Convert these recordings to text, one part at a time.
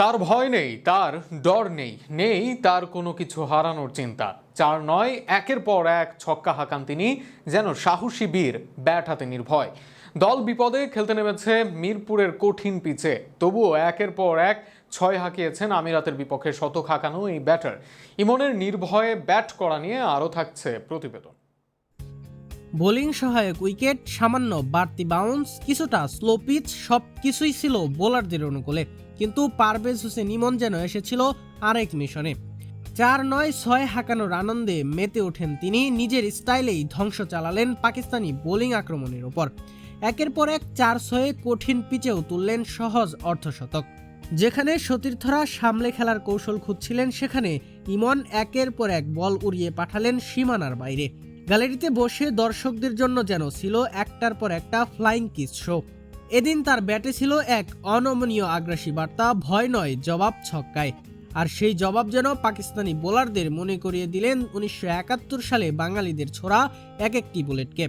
তার ভয় নেই, তার ডর নেই নেই তার কোনো কিছু হারানোর চিন্তা। চার নয়, একের পর এক ছক্কা হাঁকান তিনি, যেন সাহসী বীর ব্যাট হাতে নির্ভয়। দল বিপদে খেলতে নেমেছে মিরপুরের কঠিন পিচে, তবুও একের পর এক ছয় হাঁকিয়েছেন আমিরাতের বিপক্ষে শতক হাঁকানো এই ব্যাটার। ইমনের নির্ভয়ে ব্যাট করা নিয়ে আরও থাকছে প্রতিবেদন। বোলিং সহায়ক উইকেট, সামান্য বাড়তি বাউন্স কিছুটা স্লো পিচ সব কিছুই ছিল বোলারদের অনুকূলে। কিন্তু পারভেজ হোসেন ইমন যেন এসেছিল আরেক মিশনে। চার নয়, ছয় হাঁকানোর আনন্দে মেতে ওঠেন তিনি, নিজের স্টাইলেই ধ্বংস চালালেন পাকিস্তানি বোলিং আক্রমণের ওপর একের পর এক চার ছয়ে কঠিন পিচেও তুললেন সহজ অর্ধশতক। যেখানে সতীর্থরা সামলে খেলার কৌশল খুঁজছিলেন, সেখানে ইমন একের পর এক বল উড়িয়ে পাঠালেন সীমানার বাইরে। গ্যালারিতে বসে দর্শকদের জন্য যেন ছিল একটার পর একটা ফ্লাইং কিস শো এদিন তার ব্যাটে ছিল এক অনমনীয় আগ্রাসী বার্তা, ভয় নয়, জবাব ছক্কায়। আর সেই জবাব যেন পাকিস্তানি বোলারদের মনে করিয়ে দিলেন উনিশশো একাত্তর সালে বাঙালিদের ছোড়া এক একটি বুলেট বুলেটকে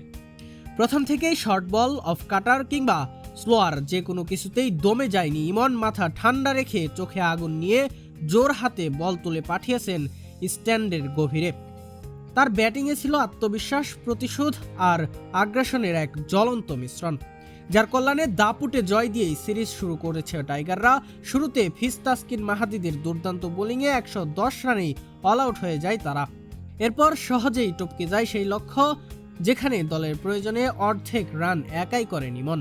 প্রথম থেকেই শর্ট বল অফ কাটার কিংবা স্লোয়ার যে কোনো কিছুতেই দমে যায়নি ইমন, মাথা ঠান্ডা রেখে চোখে আগুন নিয়ে জোর হাতে বল তুলে পাঠিয়েছেন স্ট্যান্ডের গভীরে। তার ব্যাটিংয়ে ছিল আত্মবিশ্বাস, প্রতিশোধ আর আগ্রাসনের এক জ্বলন্ত মিশ্রণ, যার কল্যাণে দাপুটে জয় দিয়েই সিরিজ শুরু করেছে টাইগাররা। শুরুতে ফিস্তাস্কিন মাহাদিদের দুর্দান্ত বোলিংয়ে একশো দশ রানেই অল আউট হয়ে যায় তারা। এরপর সহজেই টপকে যায় সেই লক্ষ্য, যেখানে দলের প্রয়োজনে অর্ধেক রান একাই করে ইমন